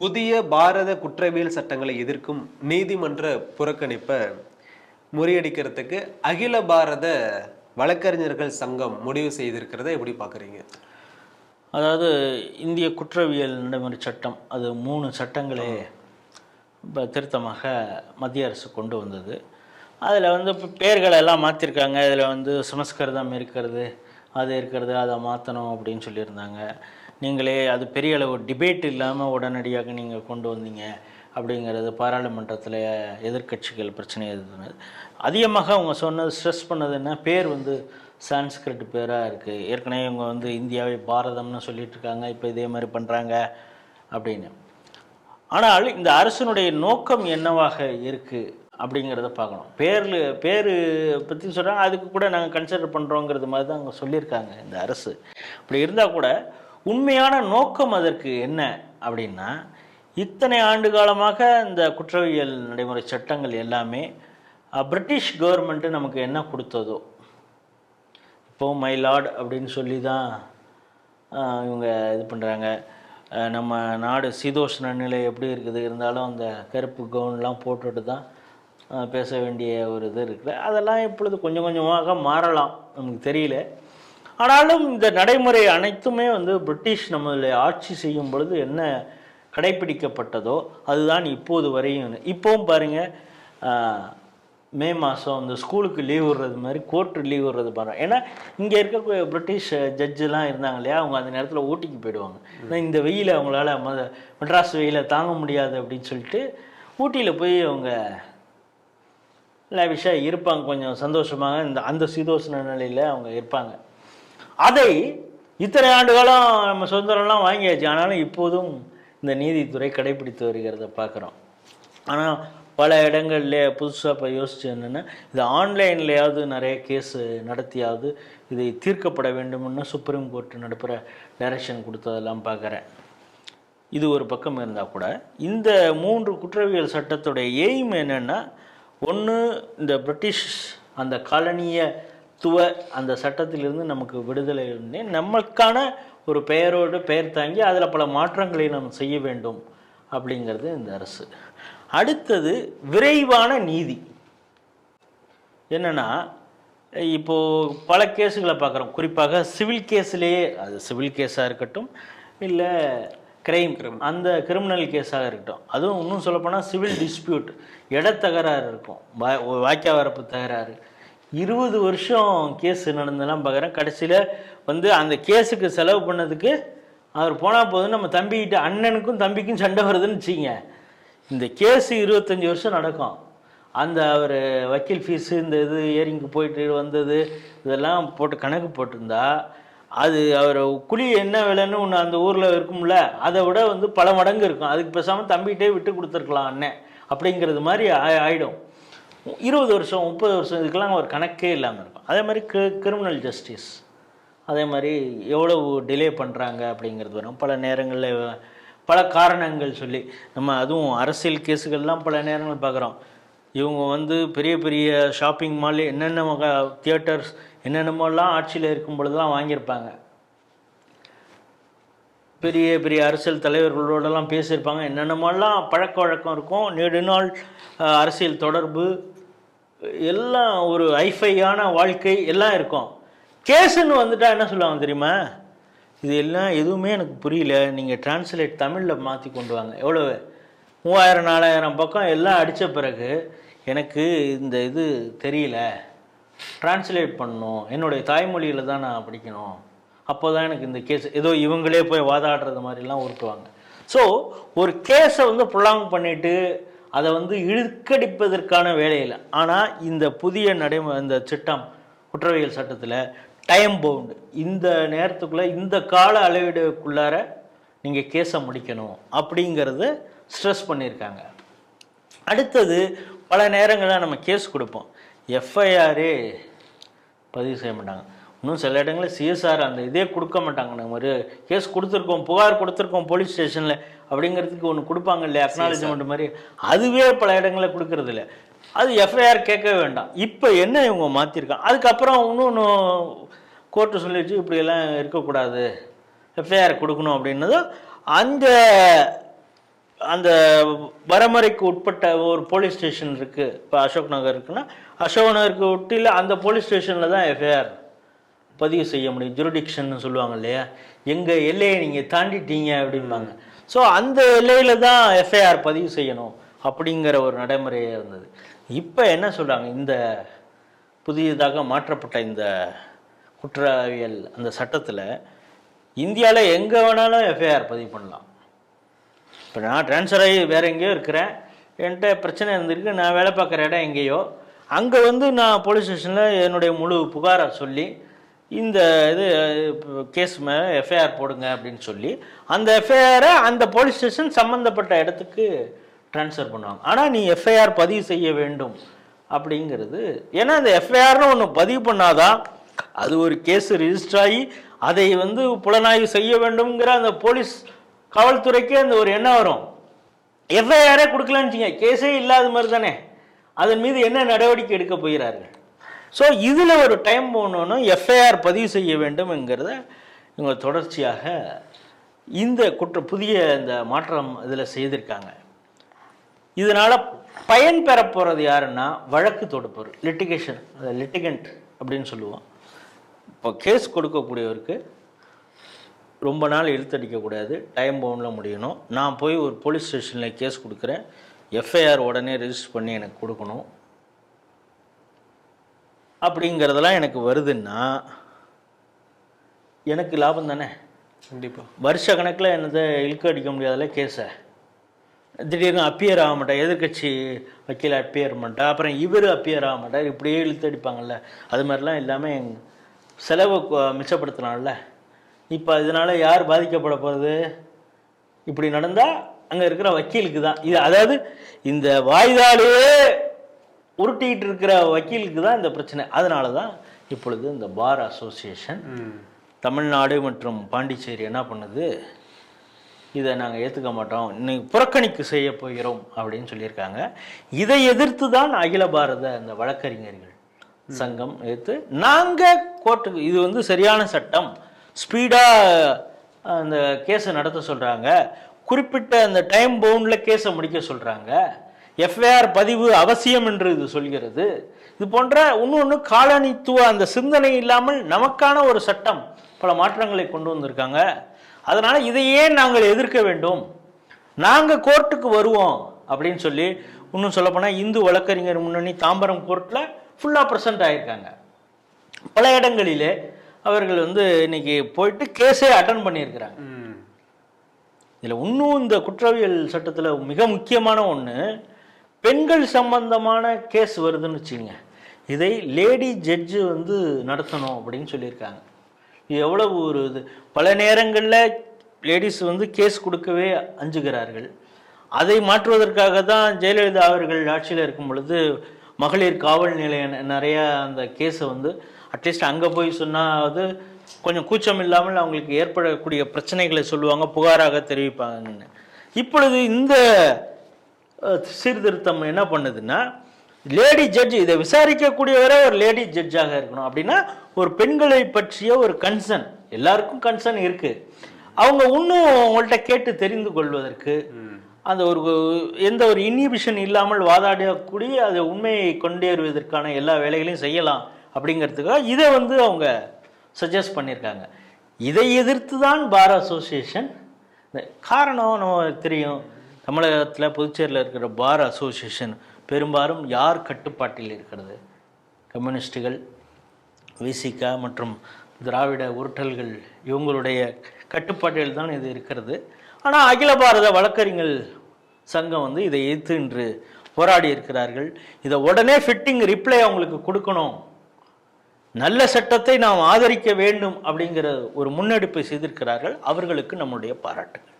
புதிய பாரத குற்றவியல் சட்டங்களை எதிர்க்கும் நீதிமன்ற புறக்கணிப்பை முறியடிக்கிறதுக்கு அகில பாரத வழக்கறிஞர்கள் சங்கம் முடிவு செய்திருக்கிறத எப்படி பார்க்குறீங்க? அதாவது இந்திய குற்றவியல் நடைமுறை சட்டம் அது மூணு சட்டங்களே இப்போ திருத்தமாக மத்திய அரசு கொண்டு வந்தது. அதில் வந்து இப்போ பேர்களை எல்லாம் மாற்றிருக்காங்க இதில் வந்து சமஸ்கிருதம் இருக்கிறது அது இருக்கிறது அதை மாற்றணும் அப்படின்னு சொல்லியிருந்தாங்க. நீங்களே அது பெரிய அளவு டிபேட் இல்லாமல் உடனடியாக நீங்கள் கொண்டு வந்தீங்க அப்படிங்கிறது பாராளுமன்றத்தில் எதிர்க்கட்சிகள் பிரச்சனை இருந்தது அதிகமாக அவங்க சொன்னது ஸ்ட்ரெஸ் பண்ணது என்ன? பேர் வந்து சான்ஸ்கிரிட் பேராக இருக்குது ஏற்கனவே இவங்க வந்து இந்தியாவை பாரதம்னு சொல்லிட்டு இருக்காங்க இப்போ இதே மாதிரி பண்ணுறாங்க அப்படின்னு. ஆனால் இந்த அரசனுடைய நோக்கம் என்னவாக இருக்குது அப்படிங்கிறத பார்க்கணும். பேரில் பேர் பற்றி சொல்கிறாங்க அதுக்கு கூட நாங்கள் கன்சிடர் பண்ணுறோங்கிறது மாதிரி தான் அவங்க சொல்லியிருக்காங்க இந்த அரசு. அப்படி இருந்தால் கூட உண்மையான நோக்கம் அதற்கு என்ன அப்படின்னா இத்தனை ஆண்டு காலமாக இந்த குற்றவியல் நடைமுறை சட்டங்கள் எல்லாமே பிரிட்டிஷ் கவர்மெண்ட்டு நமக்கு என்ன கொடுத்ததோ இப்போ மை லார்ட் அப்படின்னு சொல்லி தான் இவங்க இது பண்ணுறாங்க நம்ம நாடு சீதோஷ்ண நிலை எப்படி இருக்குது இருந்தாலும் அந்த கருப்பு கவுன்லாம் போட்டுட்டு தான் பேச வேண்டிய ஒரு இது இருக்குது. அதெல்லாம் இப்பொழுது கொஞ்சம் கொஞ்சமாக மாறலாம் நமக்கு தெரியல. ஆனாலும் இந்த நடைமுறை அனைத்துமே வந்து பிரிட்டிஷ் நம்மளை ஆட்சி செய்யும் பொழுது என்ன கடைபிடிக்கப்பட்டதோ அதுதான் இப்போது வரையும். இப்போவும் பாருங்கள் மே மாதம் இந்த ஸ்கூலுக்கு லீவ் விடுறது மாதிரி கோர்ட்டு லீவ் விடுறது பாருங்க. ஏன்னா இங்கே இருக்க பிரிட்டிஷ் ஜட்ஜெலாம் இருந்தாங்க இல்லையா? அவங்க அந்த நேரத்தில் ஊட்டிக்கு போயிடுவாங்க. ஏன்னா இந்த வெயிலை அவங்களால மத மெட்ராஸ் வெயிலை தாங்க முடியாது அப்படின்னு சொல்லிட்டு ஊட்டியில் போய் அவங்க லேவிஷாக இருப்பாங்க கொஞ்சம் சந்தோஷமாக. இந்த அந்த சீதோஷ்ண நிலையில் அவங்க இருப்பாங்க. அதை இத்தனை ஆண்டுகளும் நம்ம சுதந்திரம்லாம் வாங்கியாச்சு. ஆனாலும் இப்போதும் இந்த நீதித்துறை கடைபிடித்து வருகிறத பார்க்குறோம். ஆனால் பல இடங்கள்ல புதுசாக இப்போ யோசிச்சு என்னென்னா இது ஆன்லைன்லையாவது நிறைய கேஸ் நடத்தியாவது இதை தீர்க்கப்பட வேண்டும்னு சுப்ரீம் கோர்ட் நடப்புகிற டைரக்ஷன் கொடுத்ததெல்லாம் பார்க்குறேன். இது ஒரு பக்கம் இருந்தால் கூட இந்த மூன்று குற்றவியல் சட்டத்துடைய எய்ம் என்னென்னா ஒன்று இந்த பிரிட்டிஷ் அந்த காலனியை காலனியத்துவ அந்த சட்டத்திலிருந்து நமக்கு விடுதலை நமக்கான ஒரு பெயரோடு பெயர் தாங்கி அதில் பல மாற்றங்களை நாம் செய்ய வேண்டும் அப்படிங்கிறது இந்த அரசு. அடுத்தது விரைவான நீதி. என்னன்னா இப்போது பல கேஸுகளை பார்க்குறோம். குறிப்பாக சிவில் கேஸ்லேயே அது சிவில் கேஸாக இருக்கட்டும் இல்லை கிரைம் அந்த கிரிமினல் கேஸாக இருக்கட்டும். அதுவும் இன்னும் சொல்லப்போனால் சிவில் டிஸ்பியூட் இடத்தகராறு இருக்கும். வா வாய்க்கா வரப்பு தகராறு இருபது வருஷம் கேஸ் நடந்தெல்லாம் பார்க்குறேன். கடைசியில் வந்து அந்த கேஸுக்கு செலவு பண்ணதுக்கு அவர் போனால் போதும் நம்ம தம்பிக்கிட்ட அண்ணனுக்கும் தம்பிக்கும் சண்டை வருதுன்னு வச்சுங்க இந்த கேஸு இருபத்தஞ்சி வருஷம் நடக்கும். அந்த அவர் வக்கீல் ஃபீஸு இந்த இது ஏரிங்க்கு போயிட்டு வந்தது இதெல்லாம் போட்டு கணக்கு போட்டிருந்தா அது அவர் குழி என்ன விலைன்னு ஒன்று அந்த ஊரில் இருக்கும்ல அதை விட வந்து பல மடங்கு இருக்கும். அதுக்கு பேசாமல் தம்பிகிட்டே விட்டு கொடுத்துருக்கலாம் அண்ணன் அப்படிங்கிறது மாதிரி ஆ- ஆயிடும். இருபது வருஷம் முப்பது வருஷம் இதுக்கெல்லாம் ஒரு கணக்கே இல்லாமல் இருக்கும். அதே மாதிரி கி கிரிமினல் ஜஸ்டிஸ் அதே மாதிரி எவ்வளவு டிலே பண்ணுறாங்க அப்படிங்கிறது வரும். பல நேரங்களில் பல காரணங்கள் சொல்லி நம்ம அதுவும் அரசியல் கேஸுகள்லாம் பல நேரங்கள் பார்க்குறோம். இவங்க வந்து பெரிய பெரிய ஷாப்பிங் மால் என்னென்ன தியேட்டர்ஸ் என்னென்னமோலாம் ஆட்சியில் இருக்கும் பொழுதுலாம் வாங்கியிருப்பாங்க. பெரிய பெரிய அரசியல் தலைவர்களோடலாம் பேசியிருப்பாங்க. என்னென்னமோலாம் பழக்க வழக்கம் இருக்கும். நெடுநாள் நாள் அரசியல் தொடர்பு எல்லாம் ஒரு ஐஃபையான வாழ்க்கை எல்லாம் இருக்கும். கேஸுன்னு வந்துட்டா என்ன சொல்லுவாங்க தெரியுமா? இது எல்லாம் எதுவுமே எனக்கு புரியல. நீங்கள் டிரான்ஸ்லேட் தமிழில் மாற்றி கொண்டு வாங்க. எவ்வளோ மூவாயிரம் நாலாயிரம் பக்கம் எல்லாம் அடித்த பிறகு எனக்கு இந்த இது தெரியல. டிரான்ஸ்லேட் பண்ணணும். என்னுடைய தாய்மொழியில் தான் நான் படிக்கணும். அப்போ தான் எனக்கு இந்த கேஸ் ஏதோ இவங்களே போய் வாதாடுறது மாதிரிலாம் உருட்டுவாங்க. ஸோ ஒரு கேஸை வந்து ப்ரொலாங் பண்ணிவிட்டு அதை வந்து இழுக்கடிப்பதற்கான வேலையில் ஆனால் இந்த புதிய நடைமு இந்த சட்டம் குற்றவியல் சட்டத்தில் டைம் பவுண்டு இந்த நேரத்துக்குள்ளே இந்த கால அளவீடுக்குள்ளார நீங்கள் கேஸை முடிக்கணும் அப்படிங்கிறத ஸ்ட்ரெஸ் பண்ணியிருக்காங்க அடுத்தது பல நேரங்களில் நம்ம கேஸ் கொடுப்போம். எஃப்ஐஆரே பதிவு செய்ய மாட்டாங்க. இன்னும் சில இடங்களில் சிஎஸ்ஆர் அந்த இதே கொடுக்க மாட்டாங்க. நம்ம ஒரு கேஸ் கொடுத்துருக்கோம் புகார் கொடுத்துருக்கோம் போலீஸ் ஸ்டேஷனில் அப்படிங்கிறதுக்கு ஒன்று கொடுப்பாங்க இல்லையா? அக்னாலஜ்மெண்ட் மாதிரி. அதுவே பல இடங்களில் கொடுக்கறது இல்ல. அது எஃப்ஐஆர் கேட்கவே வேண்டாம். இப்போ என்ன இவங்க மாற்றிருக்காங்க அதுக்கப்புறம் இன்னொன்று கோர்ட்டு சொல்லிடுச்சு இப்படியெல்லாம் இருக்கக்கூடாது. எஃப்ஐஆர் கொடுக்கணும் அப்படின்னதும் அந்த அந்த வரமுறைக்கு உட்பட்ட ஒரு போலீஸ் ஸ்டேஷன் இருக்கு. இப்போ அசோக் நகர் இருக்குன்னா அசோக் நகருக்கு ஒட்டியில் அந்த போலீஸ் ஸ்டேஷனில் தான் எஃப்ஐஆர் பதிவு செய்ய முடியும். ஜுரிடிக்ஷன் சொல்லுவாங்க இல்லையா? எங்கள் எல்லையை நீங்கள் தாண்டிட்டீங்க அப்படிம்பாங்க. ஸோ அந்த எல்லையில் தான் எஃப்ஐஆர் பதிவு செய்யணும் அப்படிங்கிற ஒரு நடைமுறையே இருந்தது. இப்போ என்ன சொல்கிறாங்க இந்த புதியதாக மாற்றப்பட்ட இந்த குற்றவியல் அந்த சட்டத்தில் இந்தியாவில் எங்கே வேணாலும் எஃப்ஐஆர் பதிவு பண்ணலாம். இப்போ நான் ட்ரான்ஸ்ஃபர் ஆகி வேற எங்கேயோ இருக்கிறேன். என்கிட்ட பிரச்சனை இருந்திருக்கு. நான் வேலை பார்க்குற இடம் எங்கேயோ. அங்கே வந்து நான் போலீஸ் ஸ்டேஷனில் என்னுடைய முழு புகாரை சொல்லி இந்த இது கேஸ் மேலே எஃப்ஐஆர் போடுங்க அப்படின்னு சொல்லி அந்த எஃப்ஐஆரை அந்த போலீஸ் ஸ்டேஷன் சம்மந்தப்பட்ட இடத்துக்கு ட்ரான்ஸ்ஃபர் பண்ணுவாங்க. ஆனால் நீ எஃப்ஐஆர் பதிவு செய்ய வேண்டும் அப்படிங்கிறது. ஏன்னா அந்த எஃப்ஐஆர்னு ஒன்று பதிவு பண்ணாதான் அது ஒரு கேஸ் ரிஜிஸ்டர் ஆகி அதை வந்து புலனாய்வு செய்ய வேண்டும்ங்கிற அந்த போலீஸ் காவல்துறைக்கு அந்த ஒரு எண்ணம் வரும். எஃப்ஐஆரே கொடுக்கலன்னு வச்சுங்க கேஸே இல்லாத மாதிரி தானே. அதன் மீது என்ன நடவடிக்கை எடுக்க போகிறார்கள்? ஸோ இதில் ஒரு டைம் போகணுன்னு எஃப்ஐஆர் பதிவு செய்ய வேண்டும்ங்கிறத இவங்க தொடர்ச்சியாக இந்த குற்ற புதிய இந்த மாற்றம் இதில் செய்திருக்காங்க. இதனால் பயன் பெற போகிறது யாருன்னா வழக்கு தொடுப்பவர் லிட்டிகேஷன் லிட்டிகண்ட் அப்படின்னு சொல்லுவோம். இப்போ கேஸ் கொடுக்கக்கூடியவருக்கு ரொம்ப நாள் இழுத்தடிக்கக்கூடாது டைம் பவுண்டில் முடியணும். நான் போய் ஒரு போலீஸ் ஸ்டேஷனில் கேஸ் கொடுக்குறேன் எஃப்ஐஆர் உடனே ரெஜிஸ்டர் பண்ணி எனக்கு கொடுக்கணும். அப்படிங்கிறதெல்லாம் எனக்கு வருதுன்னா எனக்கு லாபம் தானே? கண்டிப்பா. வருஷ கணக்கில் என்னதை இழுக்க அடிக்க முடியாதுல்ல கேஸை திடீர்னு அப்பியர் ஆக மாட்டேன் எதிர்க்கட்சி வக்கீல் அப்பியர் மாட்டேன் அப்புறம் இவர் அப்பியர் ஆக மாட்டார் இப்படியே இழுத்து அடிப்பாங்கல்ல. அது மாதிரிலாம் எல்லாமே செலவு மிச்சப்படுத்தலாம்ல இப்போ இதனால் யார் பாதிக்கப்பட போகிறது இப்படி நடந்தால் அங்கே இருக்கிற வக்கீலுக்கு தான். இது அதாவது இந்த வாய்தாலேயே உருட்டிக்கிட்டு இருக்கிற வக்கீலுக்கு தான் இந்த பிரச்சனை. அதனால தான் இப்பொழுது இந்த பார் அசோசியேஷன் தமிழ்நாடு மற்றும் பாண்டிச்சேரி என்ன பண்ணுது? இதை நாங்கள் ஏற்றுக்க மாட்டோம். இன்னைக்கு புறக்கணிப்பு செய்ய போகிறோம் அப்படின்னு சொல்லியிருக்காங்க. இதை எதிர்த்து தான் அகில பாரத அந்த வழக்கறிஞர்கள் சங்கம் எதிர்த்து நாங்கள் கோர்ட்டுக்கு இது வந்து சரியான சட்டம். ஸ்பீடாக அந்த கேஸை நடத்த சொல்கிறாங்க குறிப்பிட்ட அந்த டைம் பவுண்டில் கேஸை முடிக்க சொல்கிறாங்க எஃப்ஐஆர் பதிவு அவசியம் என்று இது சொல்கிறது. இது போன்ற இன்னொன்று காலனித்துவ அந்த சிந்தனை இல்லாமல் நமக்கான ஒரு சட்டம் பல மாற்றங்களை கொண்டு வந்திருக்காங்க. அதனால இதை ஏன் நாங்கள் எதிர்க்க வேண்டும். நாங்கள் கோர்ட்டுக்கு வருவோம் அப்படின்னு சொல்லி இன்னும் சொல்லப்போனால் இந்து வழக்கறிஞர் முன்னணி தாம்பரம் கோர்ட்டில் ஃபுல்லாக ப்ரெசென்ட் ஆகியிருக்காங்க பல இடங்களிலே அவர்கள் வந்து இன்னைக்கு போயிட்டு கேஸே அட்டன் பண்ணியிருக்கிறாங்க. இதில் இன்னும் இந்த குற்றவியல் சட்டத்தில் மிக முக்கியமான ஒன்று பெண்கள் சம்பந்தமான கேஸ் வருதுன்னு வச்சுங்க இதை லேடி ஜட்ஜு வந்து நடத்தணும் அப்படின்னு சொல்லியிருக்காங்க. இது எவ்வளவு ஒரு இது. பல நேரங்களில் லேடிஸ் வந்து கேஸ் கொடுக்கவே அஞ்சுகிறார்கள். அதை மாற்றுவதற்காக தான் ஜெயலலிதா அவர்கள் ஆட்சியில் இருக்கும் பொழுது மகளிர் காவல் நிலையம் நிறையா அந்த கேஸை வந்து அட்லீஸ்ட் அங்கே போய் சொன்னாவது கொஞ்சம் கூச்சம் இல்லாமல் அவங்களுக்கு ஏற்படக்கூடிய பிரச்சனைகளை சொல்லுவாங்க புகாராக தெரிவிப்பாங்கன்னு. இப்பொழுது இந்த சீர்திருத்தம் என்ன பண்ணுதுன்னா லேடி ஜட்ஜ் இதை விசாரிக்கக்கூடியவரே ஒரு லேடி ஜட்ஜாக இருக்கணும். அப்படின்னா ஒரு பெண்களை பற்றிய ஒரு கன்சர்ன் எல்லாருக்கும் கன்சர்ன் இருக்கு. அவங்க இன்னும் உங்கள்கிட்ட கேட்டு தெரிந்து கொள்வதற்கு அந்த ஒரு எந்த ஒரு இன்ஹிபிஷன் இல்லாமல் வாதாடக்கூடிய அதை உண்மையை கொண்டேறுவதற்கான எல்லா வேலைகளையும் செய்யலாம் அப்படிங்கிறதுக்காக இதை வந்து அவங்க சஜஸ்ட் பண்ணியிருக்காங்க. இதை எதிர்த்து தான் பார் அசோசியேஷன் காரணம் நம்ம தெரியும். தமிழகத்தில் புதுச்சேரியில் இருக்கிற பார் அசோசியேஷன் பெரும்பாலும் யார் கட்டுப்பாட்டில் இருக்கிறது? கம்யூனிஸ்டுகள் விசிகா மற்றும் திராவிட உருட்டல்கள் இவங்களுடைய கட்டுப்பாட்டில் தான் இது இருக்கிறது. ஆனால் அகில பாரத வழக்கறிஞர் சங்கம் வந்து இதை எதிர்த்து இன்று போராடி இருக்கிறார்கள். இதை உடனே ஃபிட்டிங் ரிப்ளை அவங்களுக்கு கொடுக்கணும். நல்ல சட்டத்தை நாம் ஆதரிக்க வேண்டும் அப்படிங்கிற ஒரு முன்னெடுப்பை செய்திருக்கிறார்கள். அவர்களுக்கு நம்முடைய பாராட்டுகள்.